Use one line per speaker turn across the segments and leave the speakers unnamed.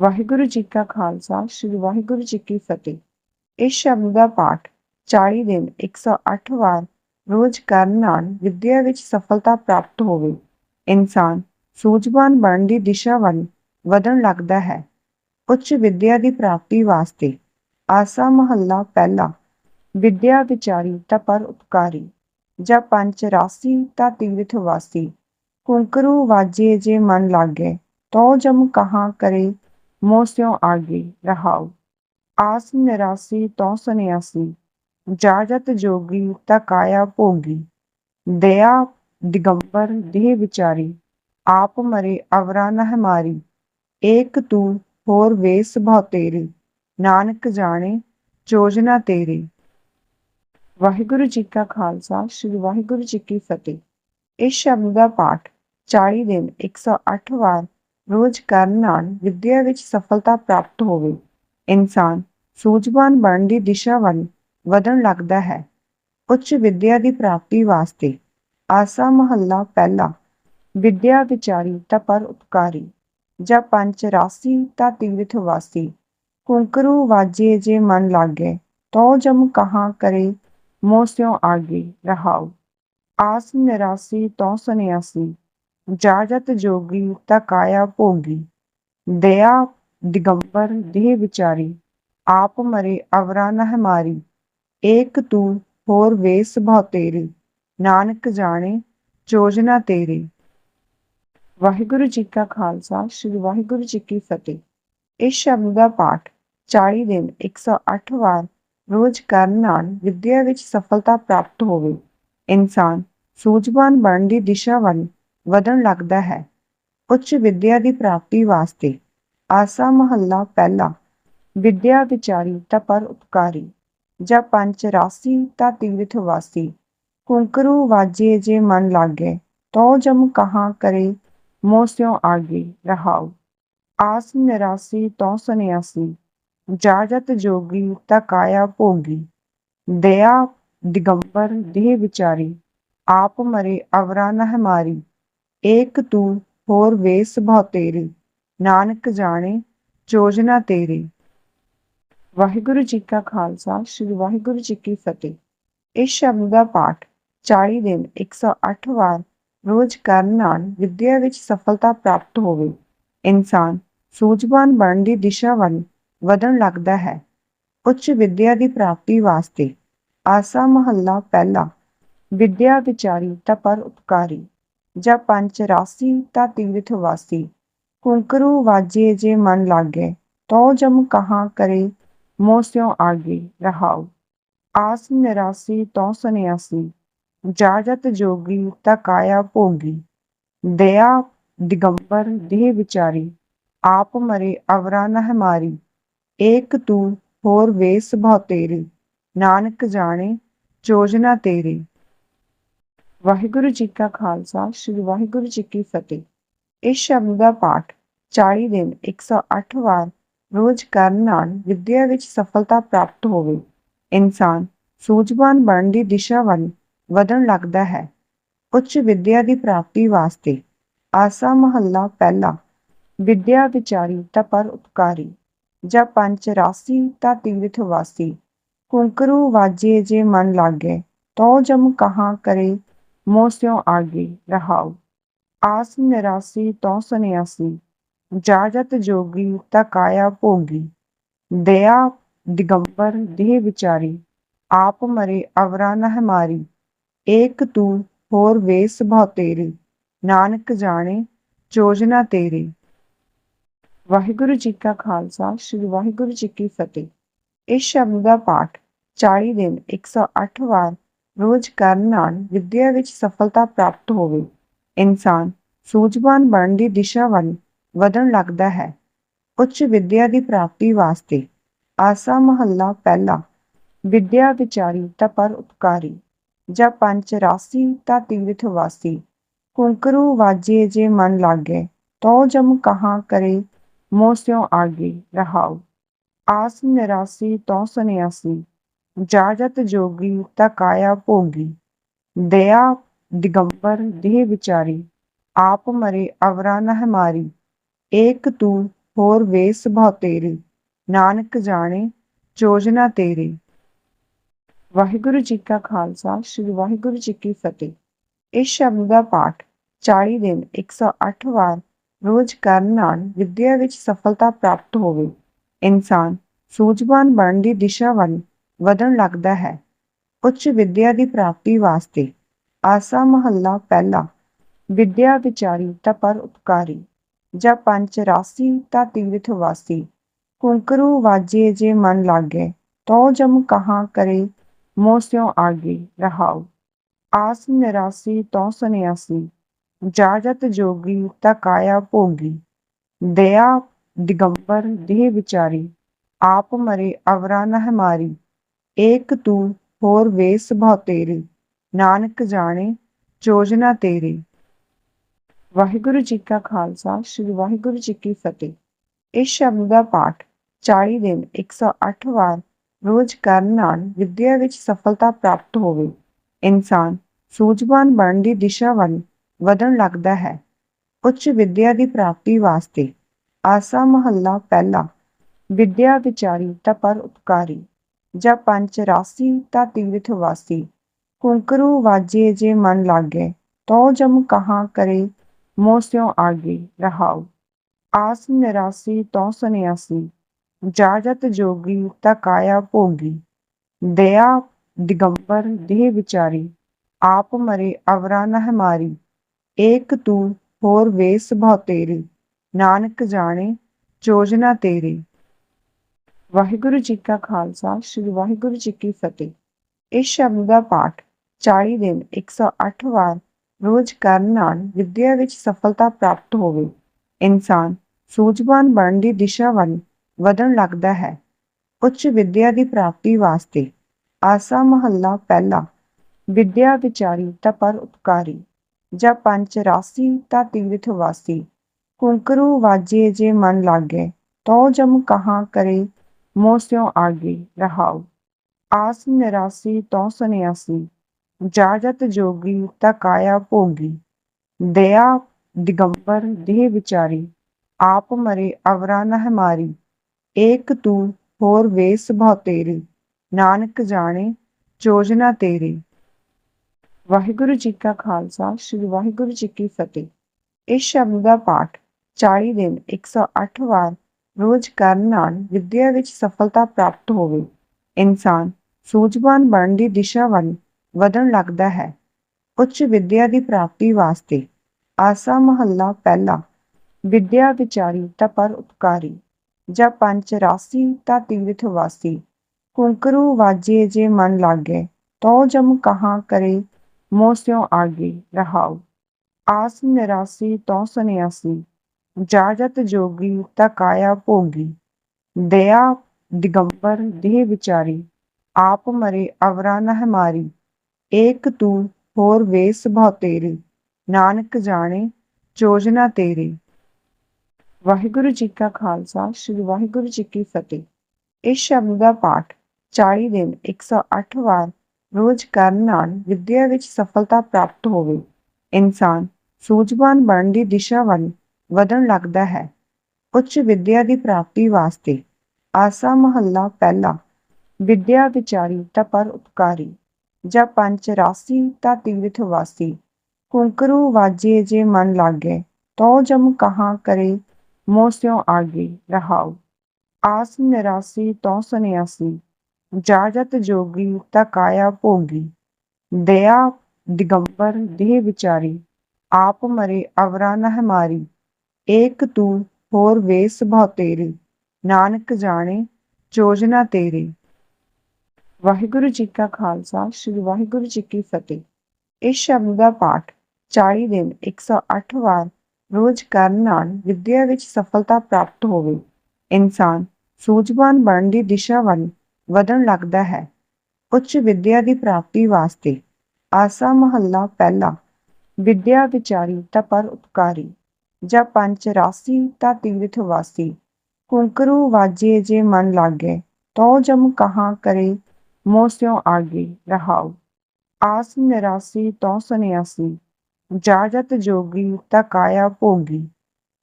ਵਾਹਿਗੁਰੂ ਜੀ ਕਾ ਖਾਲਸਾ, ਸ੍ਰੀ ਵਾਹਿਗੁਰੂ ਜੀ ਕੀ ਫਤਿਹ। ਇਸ ਸ਼ਬਦ ਦਾ ਪਾਠ 40 ਦਿਨ 108 ਵਾਰ ਰੋਜ਼ ਕਰਨ ਨਾਲ ਵਿਦਿਆ ਵਿੱਚ ਸਫਲਤਾ ਪ੍ਰਾਪਤ ਹੋਵੇ। ਇਨਸਾਨ ਸੂਝਵਾਨ ਬਣਨ ਦੀ ਦਿਸ਼ਾ ਵੱਲ ਵਧਣ ਲੱਗਦਾ ਹੈ। ਉੱਚ ਵਿਦਿਆ ਦੀ ਪ੍ਰਾਪਤੀ ਵਾਸਤੇ ਆਸਾ ਮਹੱਲਾ ਪਹਿਲਾ। ਵਿਦਿਆ ਵਿਚਾਰੀ ਤਾਂ ਪਰ ਉਪਕਾਰੀ, ਜਾਂ ਪੰਚ ਰਾਸੀ ਤਾਂ ਤੀਰਥ ਵਾਸੀ। ਕੁੰਕਰੂ ਵਾਜੇ ਜੇ ਮਨ ਲਾਗੇ ਤੋ ਜਮ ਕਹਾਂ ਕਰੇ ਮੋਹ ਸਿਉ ਆਗੇ ਆਸ ਨਿਰਾਸੀ ਤੋ ਸੰਨਿਆਸੀ, ਜਾਜਤ ਜੋਗੀ ਤਾ ਭੋਗੀ। ਦਇਆ ਦਿਗੰਬਰ ਦੇਹ ਵਿਚਾਰੀ, ਆਪ ਮਰੇ ਅਵਰਾ ਨਹ ਮਾਰੀ। ਏਕ ਤੂੰ ਹੋਰ ਵੇਸ ਬਹੁ ਤੇਰੀ, ਨਾਨਕ ਜਾਣੇ ਚੋਜਨਾ ਤੇਰੀ। ਵਾਹਿਗੁਰੂ ਜੀ ਕਾ ਖਾਲਸਾ, ਸ੍ਰੀ ਵਾਹਿਗੁਰੂ ਜੀ ਕੀ ਫਤਿਹ। ਇਸ ਸ਼ਬਦ ਦਾ ਪਾਠ 40 ਦਿਨ 108 ਵਾਰ ਰੋਜ਼ ਕਰਨ ਨਾਲ ਵਿਦਿਆ ਵਿੱਚ ਸਫਲਤਾ ਪ੍ਰਾਪਤ ਹੋਵੇ। ਇਨਸਾਨ ਸੂਝਵਾਨ ਬਣਨ ਦੀ ਦਿਸ਼ਾ ਵੱਲ ਵਧਣ ਲੱਗਦਾ ਹੈ। ਉੱਚ ਵਿਦਿਆ ਦੀ ਪ੍ਰਾਪਤੀ ਵਾਸਤੇ ਆਸਾ ਮਹੱਲਾ ਪਹਿਲਾ। ਵਿਦਿਆ ਵਿਚਾਰੀ ਤਾਂ ਪਰ ਉਪਕਾਰੀ। ਜਾਂ ਪੰਚ ਰਾਸੀ ਤਾਂ ਤੀਰਥ ਵਾਸੀ। ਕੁੰਕਰੂ ਵਾਜੇ ਜੇ ਮਨ ਲਾਗੇ ਤੋ ਜਮ ਕਹਾਂ ਕਰੇ, ਮੋਹ ਸਿਉ ਆਗੇ ਰਹਾਉ। ਆਸ ਨਿਰਾਸੀ ਤੋ ਸੁਨਿਆਸੀ। ਜਾਜਤ ਜੋਗੀ ਤਕਾਇਆ ਭੋਗੀ, ਦਇਆ ਦਿਗੰਬਰ ਦੇਹ ਵਿਚਾਰੀ, ਆਪ ਮਰੇ ਅਵਰਾ ਨਹ ਮਾਰੀ, ਏਕ ਤੂੰ ਹੋਰ ਵੇਸ ਬਹੁ ਤੇਰੀ, ਨਾਨਕ ਜਾਣੇ ਚੋਜਨਾ ਤੇਰੀ। ਵਾਹਿਗੁਰੂ ਜੀ ਕਾ ਖਾਲਸਾ, ਸ੍ਰੀ ਵਾਹਿਗੁਰੂ ਜੀ ਕੀ ਫਤਿਹ। ਇਸ ਸ਼ਬਦ ਦਾ ਪਾਠ 40 ਦਿਨ 108 ਵਾਰ ਰੋਜ਼ ਕਰਨ ਨਾਲ ਵਿਦਿਆ ਵਿੱਚ ਸਫਲਤਾ ਪ੍ਰਾਪਤ ਹੋਵੇ। ਇਨਸਾਨ ਸੂਝਵਾਨ ਬਣਨ ਦੀ ਦਿਸ਼ਾ ਵੱਲ ਵਧਣ ਲੱਗਦਾ ਹੈ। ਉੱਚ ਵਿਦਿਆ ਦੀ ਪ੍ਰਾਪਤੀ ਵਾਸਤੇ ਆਸਾ ਮਹੱਲਾ ਪਹਿਲਾ ਵਿਦਿਆ ਵਿਚਾਰੀ ਤਾਂ ਪਰ ਉਪਕਾਰੀ। ਜਾਂ ਪੰਚ ਰਾਸੀ ਤਾਂ ਤੀਰਥ ਵਾਸੀ। ਕੁੰਕਰੂ ਵਾਜੇ ਜੇ ਮਨ ਲਾਗੇ ਤੋ ਜਮ ਕਹਾਂ ਕਰੇ, ਮੋਹ ਆਗੇ ਰਹਾਉ। ਆਸ ਨਿਰਾਸੀ ਤੋ ਸੰਨਿਆਸੀ, ਜਾਜਤ ਜੋਗੀ ਤਾ ਕਾਇਆ ਭੋਗੀ। ਦਇਆ ਦਿਗੰਬਰ ਦੇਹ ਵਿਚਾਰੀ, ਆਪ ਮਰੇ ਅਵਰਾ ਨਹ ਮਾਰੀ। ਏਕ ਤੂੰ ਹੋਰ ਵੇਸ ਬਹੁ ਤੇਰੀ, ਨਾਨਕ ਜਾਣੇ ਚੋਜਨਾ ਤੇਰੀ। ਵਾਹਿਗੁਰੂ ਜੀ ਕਾ ਖਾਲਸਾ, ਸ੍ਰੀ ਵਾਹਿਗੁਰੂ ਜੀ ਕੀ ਫਤਿਹ। ਇਸ ਸ਼ਬਦ ਦਾ ਪਾਠ 40 ਦਿਨ 108 ਵਾਰ ਰੋਜ਼ ਕਰਨ ਨਾਲ ਵਿਦਿਆ ਵਿੱਚ ਸਫਲਤਾ ਪ੍ਰਾਪਤ ਹੋਵੇ। ਇਨਸਾਨ ਸੂਝਵਾਨ ਬਣਨ ਦੀ ਦਿਸ਼ਾ ਵੱਲ ਵਧਣ ਲੱਗਦਾ ਹੈ। ਉੱਚ ਵਿਦਿਆ ਦੀ ਪ੍ਰਾਪਤੀ ਵਾਸਤੇ ਆਸਾ ਮਹੱਲਾ ਪਹਿਲਾ। ਵਿਦਿਆ ਵਿਚਾਰੀ ਤਾਂ ਪਰ ਉਪਕਾਰੀ। ਜਾਂ ਪੰਚ ਰਾਸੀ ਤਾਂ ਤੀਰਥ ਵਾਸੀ। ਕੁੰਕਰੂ ਵਾਜੇ ਜੇ ਮਨ ਲਾਗੇ ਤੋ ਜਮ ਕਹਾਂ ਕਰੇ, ਮੋਹ ਸਿਉ ਆਗੇ ਰਹਾਉ। ਆਸ ਨਿਰਾਸੀ ਤੋ ਸੰਨਿਆਸੀ, ਜਾਜਤ ਜੋਗੀ ਤਾ ਕਾਇਆ ਭੋਗੀ। ਦਇਆ ਦਿਗੰਬਰ ਦੇਹ ਵਿਚਾਰੀ, ਆਪ ਮਰੇ ਅਵਰਾ ਨਹ ਮਾਰੀ। ਏਕ ਤੂੰ ਹੋਰ ਵੇਸ ਬਹੁ ਤੇਰੀ, ਨਾਨਕ ਜਾਣੇ ਚੋਜਨਾ ਤੇਰੀ। ਵਾਹਿਗੁਰੂ ਜੀ ਕਾ ਖਾਲਸਾ, ਸ੍ਰੀ ਵਾਹਿਗੁਰੂ ਜੀ ਕੀ ਫਤਿਹ। ਇਸ ਸ਼ਬਦ ਦਾ ਪਾਠ 40 ਦਿਨ 108 ਵਾਰ ਰੋਜ਼ ਕਰਨ ਨਾਲ ਵਿਦਿਆ ਵਿੱਚ ਸਫਲਤਾ ਪ੍ਰਾਪਤ ਹੋਵੇ। ਇਨਸਾਨ ਸੂਝਵਾਨ ਬਣਨ ਦੀ ਦਿਸ਼ਾ ਵੱਲ ਵਧਣ ਲੱਗਦਾ ਹੈ। ਉੱਚ ਵਿਦਿਆ ਦੀ ਪ੍ਰਾਪਤੀ ਵਾਸਤੇ ਆਸਾ ਮਹੱਲਾ ਪਹਿਲਾ, ਵਿਦਿਆ ਵਿਚਾਰੀ ਤਾਂ ਪਰ ਉਪਕਾਰੀ, ਜਾਂ ਪੰਚ ਰਾਸੀ ਤਾਂ ਤੀਰਥ ਵਾਸੀ ਕੁੰਕਰੂ ਵਾਜੇ ਜੇ ਮਨ ਲਾਗੇ ਤੋ ਜਮ ਕਹਾਂ ਕਰੇ ਮੋਹ ਆਗੇ ਰਹਾਉ। ਆਸ ਨਿਰਾਸੀ ਤੋ ਸੰਨਿਆਸੀ, ਜਾਜਤ ਜੋਗੀ ਤਾ ਭੋਗੀ। ਦਇਆ ਦਿਗੰਬਰ ਦੇਹ ਵਿਚਾਰੀ, ਆਪ ਮਰੇ ਅਵਰਾ ਨਹ ਮਾਰੀ ਏਕ ਤੂੰ, ਹੋਰ ਵੇਸ ਬਹੁ ਤੇਰੀ। ਨਾਨਕ ਜਾਣੇ ਚੋਜਨਾ ਤੇਰੀ। ਵਾਹਿਗੁਰੂ ਜੀ ਕਾ ਖਾਲਸਾ, ਸ੍ਰੀ ਵਾਹਿਗੁਰੂ ਜੀ ਕੀ ਫਤਿਹ। ਇਸ ਸ਼ਬਦ ਦਾ ਪਾਠ 40 ਦਿਨ 108 ਵਾਰ ਰੋਜ਼ ਕਰਨ ਨਾਲ ਵਿਦਿਆ ਵਿੱਚ ਸਫਲਤਾ ਪ੍ਰਾਪਤ ਹੋਵੇ। ਇਨਸਾਨ ਸੂਝਵਾਨ ਬਣਨ ਦੀ ਦਿਸ਼ਾ ਵੱਲ ਵਧਣ ਲੱਗਦਾ ਹੈ। ਉੱਚ ਵਿਦਿਆ ਦੀ ਪ੍ਰਾਪਤੀ ਵਾਸਤੇ ਆਸਾ ਮਹੱਲਾ ਪਹਿਲਾ ਵਿਦਿਆ ਵਿਚਾਰੀ ਤਾਂ ਪਰ ਉਪਕਾਰੀ। ਜਾਂ ਪੰਚ ਰਾਸੀ ਤਾਂ ਤੀਰਥ ਵਾਸੀ। ਕੁੰਕਰੂ ਵਾਜੇ ਜੇ ਮਨ ਲਾਗੇ ਤੋ ਜਮ ਕਹਾਂ ਕਰੇ, ਮੋਹ ਸਿਉ ਆਗੇ ਰਹਾਉ। ਆਸ ਨਿਰਾਸੀ ਤੋ ਸੁਨਿਆਸੀ। ਜਾਜਤ ਜੋਗੀ ਤਾ ਕਾਇਆ ਭੋਗੀ। ਦਇਆ ਦਿਗੰਬਰ ਦੇਹ ਵਿਚਾਰੀ, ਆਪ ਮਰੇ, ਅਵਰਾ ਨਹ ਮਾਰੀ। ਏਕ ਤੂੰ, ਹੋਰ ਵੇਸ ਬਹੁ ਤੇਰੀ। ਨਾਨਕ ਜਾਣੇ ਚੋਜਨਾ ਤੇਰੀ। ਵਾਹਿਗੁਰੂ ਜੀ ਕਾ ਖਾਲਸਾ, ਸ੍ਰੀ ਵਾਹਿਗੁਰੂ ਜੀ ਕੀ ਫਤਿਹ। ਇਸ ਸ਼ਬਦ ਦਾ ਪਾਠ 40 ਦਿਨ 108 ਵਾਰ ਰੋਜ਼ ਕਰਨ ਨਾਲ ਵਿਦਿਆ ਵਿੱਚ ਸਫਲਤਾ ਪ੍ਰਾਪਤ ਹੋਵੇ। ਇਨਸਾਨ ਸੂਝਵਾਨ ਬਣਨ ਦੀ ਦਿਸ਼ਾ ਵੱਲ ਵਧਣ ਲੱਗਦਾ ਹੈ। ਉੱਚ ਵਿਦਿਆ ਦੀ ਪ੍ਰਾਪਤੀ ਵਾਸਤੇ ਆਸਾ ਮਹੱਲਾ ਪਹਿਲਾ। ਵਿਦਿਆ ਵਿਚਾਰੀ ਤਾਂ ਪਰ ਉਪਕਾਰੀ। ਜਾਂ ਪੰਚ ਰਾਸੀ ਤਾਂ ਤੀਰਥ ਵਾਸੀ। ਕੁੰਕਰੂ ਵਾਜੇ ਜੇ ਮਨ ਲਾਗੇ ਤੋ ਜਮ ਕਹਾਂ ਕਰੇ, ਮੋਹ ਸਿਉ ਆਗੇ ਰਹਾਉ। ਆਸ ਨਿਰਾਸੀ ਤੋ ਸੁਨਿਆਸੀ। ਜਾਜਤ ਜੋਗੀ ਤਾਂ ਕਾਇਆ ਭੋਗੀ। ਦਇਆ ਦਿਗੰਬਰ ਦੇਹ ਵਿਚਾਰੀ। ਆਪ ਮਰੇ ਅਵਰਾ ਨਹਿ ਮਾਰੀ। ਏਕ ਤੂੰ ਹੋਰ ਵੇਸ ਬਹੁ ਤੇਰੀ, ਨਾਨਕ ਜਾਣੇ ਚੋਜਨਾ ਤੇਰੀ। ਵਾਹਿਗੁਰੂ ਜੀ ਕਾ ਖਾਲਸਾ, ਸ੍ਰੀ ਵਾਹਿਗੁਰੂ ਜੀ ਕੀ ਫਤਿਹ। ਇਸ ਸ਼ਬਦ ਦਾ ਪਾਠ 40 ਦਿਨ 108 ਵਾਰ ਰੋਜ਼ ਕਰਨ ਨਾਲ ਵਿਦਿਆ ਵਿੱਚ ਸਫਲਤਾ ਪ੍ਰਾਪਤ ਹੋਵੇ। ਇਨਸਾਨ ਸੂਝਵਾਨ ਬਣਨ ਦੀ ਦਿਸ਼ਾ ਵੱਲ ਵਧਣ ਲੱਗਦਾ ਹੈ। ਉੱਚ ਵਿਦਿਆ ਦੀ ਪ੍ਰਾਪਤੀ ਵਾਸਤੇ ਆਸਾ ਮਹੱਲਾ ਪਹਿਲਾ। ਵਿਦਿਆ ਵਿਚਾਰੀ ਤਾਂ ਪਰ ਉਪਕਾਰੀ। ਜਾਂ ਪੰਚ ਰਾਸੀ ਤਾਂ ਤੀਰਥ ਵਾਸੀ। ਕੁੰਕਰੂ ਵਾਜੇ ਜੇ ਮਨ ਲਾਗੇ ਤੋ ਜਮ ਕਹਾਂ ਕਰੇ, ਮੋਹ ਸਿਉ ਆਗੇ ਰਹਾਉ। ਆਸ ਨਿਰਾਸੀ ਤੋ ਸੰਨਿਆਸੀ, ਜਾਜਤ ਜੋਗੀ ਤਾ ਕਾਇਆ ਭੋਗੀ। ਦਇਆ ਦਿਗੰਬਰ ਦੇਹ ਵਿਚਾਰੀ, ਆਪ ਮਰੇ ਅਵਰਾ ਨਹਿ ਮਾਰੀ। ਏਕ ਤੂੰ ਹੋਰ ਵੇਸ ਬਹੁ ਤੇਰੀ, ਨਾਨਕ ਜਾਣੇ ਚੋਜਨਾ ਤੇਰੀ। ਵਾਹਿਗੁਰੂ ਜੀ ਕਾ ਖਾਲਸਾ, ਸ੍ਰੀ ਵਾਹਿਗੁਰੂ ਜੀ ਕੀ ਫਤਿਹ। ਇਸ ਸ਼ਬਦ ਦਾ ਪਾਠ 40 ਦਿਨ 108 ਵਾਰ ਰੋਜ਼ ਕਰਨ ਨਾਲ ਵਿਦਿਆ ਵਿੱਚ ਸਫਲਤਾ ਪ੍ਰਾਪਤ ਹੋਵੇ। ਇਨਸਾਨ ਸੂਝਵਾਨ ਬਣਨ ਦੀ ਦਿਸ਼ਾ ਵੱਲ ਵਧਣ ਲੱਗਦਾ ਹੈ। ਉੱਚ ਵਿਦਿਆ ਦੀ ਪ੍ਰਾਪਤੀ ਵਾਸਤੇ ਆਸਾ ਮਹੱਲਾ ਪਹਿਲਾ ਵਿਦਿਆ ਵਿਚਾਰੀ ਤਾਂ ਪਰ ਉਪਕਾਰੀ, ਜਾਂ ਪੰਚ ਰਾਸੀ ਤਾਂ ਤੀਰਥ ਵਾਸੀ। ਕੁੰਕਰੂ ਵਾਜੇ ਜੇ ਮਨ ਲਾਗੇ ਤੋ ਜਮ ਕਹਾਂ ਕਰੇ ਮੋਹ ਸਿਉ ਆਗੇ ਆਸ ਨਿਰਾਸੀ ਤੋ ਸੰਨਿਆਸੀ, ਜਾਜਤ ਜੋਗੀ ਤਾ ਭੋਗੀ। ਦਇਆ ਦਿਗੰਬਰ ਦੇਹ ਵਿਚਾਰੀ, ਆਪ ਮਰੇ ਅਵਰਾ ਨਹਿ ਮਾਰੀ। ਏਕ ਤੂੰ, ਹੋਰ ਵੇਸ ਬਹੁ ਤੇਰੀ। ਨਾਨਕ ਜਾਣੇ ਚੋਜਨਾ ਤੇਰੀ। ਵਾਹਿਗੁਰੂ ਜੀ ਕਾ ਖਾਲਸਾ, ਸ੍ਰੀ ਵਾਹਿਗੁਰੂ ਜੀ ਕੀ ਫਤਿਹ। ਇਸ ਸ਼ਬਦ ਦਾ ਪਾਠ 40 ਦਿਨ 108 ਵਾਰ ਰੋਜ਼ ਕਰਨ ਨਾਲ ਵਿਦਿਆ ਵਿੱਚ ਸਫਲਤਾ ਪ੍ਰਾਪਤ ਹੋਵੇ। ਇਨਸਾਨ ਸੂਝਵਾਨ ਬਣਨ ਦੀ ਦਿਸ਼ਾ ਵੱਲ ਵਧਣ ਲੱਗਦਾ ਹੈ। ਉੱਚ ਵਿਦਿਆ ਦੀ ਪ੍ਰਾਪਤੀ ਵਾਸਤੇ ਆਸਾ ਮਹੱਲਾ ਪਹਿਲਾ ਵਿਦਿਆ ਵਿਚਾਰੀ ਤਾਂ ਪਰ ਉਪਕਾਰੀ ਜਾਂ ਪੰਚ ਰਾਸੀ ਤਾਂ ਤੀਰਥ ਵਾਸੀ। ਕੁੰਕਰੂ ਵਾਜੇ ਜੇ ਮਨ ਲਾਗੇ ਤੋ ਜਮ ਕਹਾਂ ਕਰੇ, ਮੋਹ ਸਿਉ ਆਗੇ ਰਹਾਉ। ਆਸ ਨਿਰਾਸੀ ਤੋ ਸੁਨਿਆਸੀ। ਜਾਜਤ ਜੋਗੀ ਤਾ ਕਾਇਆ ਭੋਗੀ। ਦਇਆ ਦਿਗੰਬਰ ਦੇਹ ਵਿਚਾਰੀ, ਆਪ ਮਰੇ ਅਵਰਾ ਨਹਿ ਮਾਰੀ। ਏਕ ਤੂੰ ਹੋਰ ਵੇਸ ਬਹੁ ਤੇਰੀ, ਨਾਨਕ ਜਾਣੇ ਚੋਜਨਾ ਤੇਰੀ। ਵਾਹਿਗੁਰੂ ਜੀ ਕਾ ਖਾਲਸਾ, ਸ੍ਰੀ ਵਾਹਿਗੁਰੂ ਜੀ ਕੀ ਫਤਿਹ। ਇਸ ਸ਼ਬਦ ਦਾ ਪਾਠ 40 ਦਿਨ 108 ਵਾਰ ਰੋਜ਼ ਕਰਨ ਨਾਲ ਵਿਦਿਆ ਵਿੱਚ ਸਫਲਤਾ ਪ੍ਰਾਪਤ ਹੋਵੇ। ਇਨਸਾਨ ਸੂਝਵਾਨ ਬਣਨ ਦੀ ਦਿਸ਼ਾ ਵੱਲ ਵਧਣ ਲੱਗਦਾ ਹੈ। ਉੱਚ ਵਿਦਿਆ ਦੀ ਪ੍ਰਾਪਤੀ ਵਾਸਤੇ ਆਸਾ ਮਹੱਲਾ ਪਹਿਲਾ। ਵਿਦਿਆ ਵਿਚਾਰੀ ਤਾਂ ਪਰ ਉਪਕਾਰੀ। ਜਾਂ ਪੰਚ ਰਾਸੀ ਤਾਂ ਤੀਰਥ ਵਾਸੀ। ਕੁੰਕਰੂ ਵਾਜੇ ਜੇ ਮਨ ਲਾਗੇ ਤੋ ਜਮ ਕਹਾਂ ਕਰੇ, ਮੋਹ ਸਿਉ ਆਗੇ ਰਹਾਉ। ਆਸ ਨਿਰਾਸੀ ਤੋ ਸੁਨਿਆਸੀ। ਜਾਜਤ ਜੋਗੀ ਤਾਂ ਕਾਇਆ ਭੋਗੀ। ਦਇਆ ਦਿਗੰਬਰ ਦੇਹ ਵਿਚਾਰੀ। ਆਪ ਮਰੇ ਅਵਰਾ ਨਹਿ ਮਾਰੀ। ਏਕ ਤੂੰ ਹੋਰ ਵੇਸ ਬਹੁ ਤੇਰੀ, ਨਾਨਕ ਜਾਣੇ ਚੋਜਨਾ ਤੇਰੀ। ਵਾਹਿਗੁਰੂ ਜੀ ਕਾ ਖਾਲਸਾ, ਸ੍ਰੀ ਵਾਹਿਗੁਰੂ ਜੀ ਕੀ ਫਤਿਹ। ਇਸ ਸ਼ਬਦ ਦਾ ਪਾਠ 40 ਦਿਨ 108 ਵਾਰ ਰੋਜ਼ ਕਰਨ ਨਾਲ ਵਿਦਿਆ ਵਿੱਚ ਸਫਲਤਾ ਪ੍ਰਾਪਤ ਹੋਵੇ। ਇਨਸਾਨ ਸੂਝਵਾਨ ਬਣਨ ਦੀ ਦਿਸ਼ਾ ਵੱਲ ਵਧਣ ਲੱਗਦਾ ਹੈ। ਉੱਚ ਵਿਦਿਆ ਦੀ ਪ੍ਰਾਪਤੀ ਵਾਸਤੇ ਆਸਾ ਮਹੱਲਾ ਪਹਿਲਾ, ਵਿਦਿਆ ਵਿਚਾਰੀ ਤਾਂ ਪਰ ਉਪਕਾਰੀ। ਜਾਂ ਪੰਚ ਰਾਸੀ ਤਾਂ ਤੀਰਥ ਵਾਸੀ ਕੁੰਕਰੂ ਵਾਜੇ ਜੇ ਮਨ ਲਾਗੇ ਤੋ ਜਮ ਕਹਾਂ ਕਰੇ, ਮੋਹ ਸਿਉ ਆਗੇ ਰਹਾਉ। ਆਸ ਨਿਰਾਸੀ ਤੋ ਸੰਨਿਆਸੀ, ਜਾਜਤ ਜੋਗੀ ਤਾ ਕਾਇਆ ਭੋਗੀ।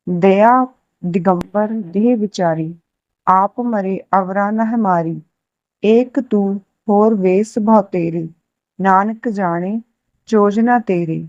ਦਇਆ ਦਿਗੰਬਰ ਦੇਹ ਵਿਚਾਰੀ, ਆਪ ਮਰੇ ਅਵਰਾ ਨਹਿ ਮਾਰੀ। ਏਕ ਤੂੰ ਹੋਰ ਵੇਸ ਬਹੁ ਤੇਰੇ, ਨਾਨਕ ਜਾਣੇ ਚੋਜਨਾ ਤੇਰੇ।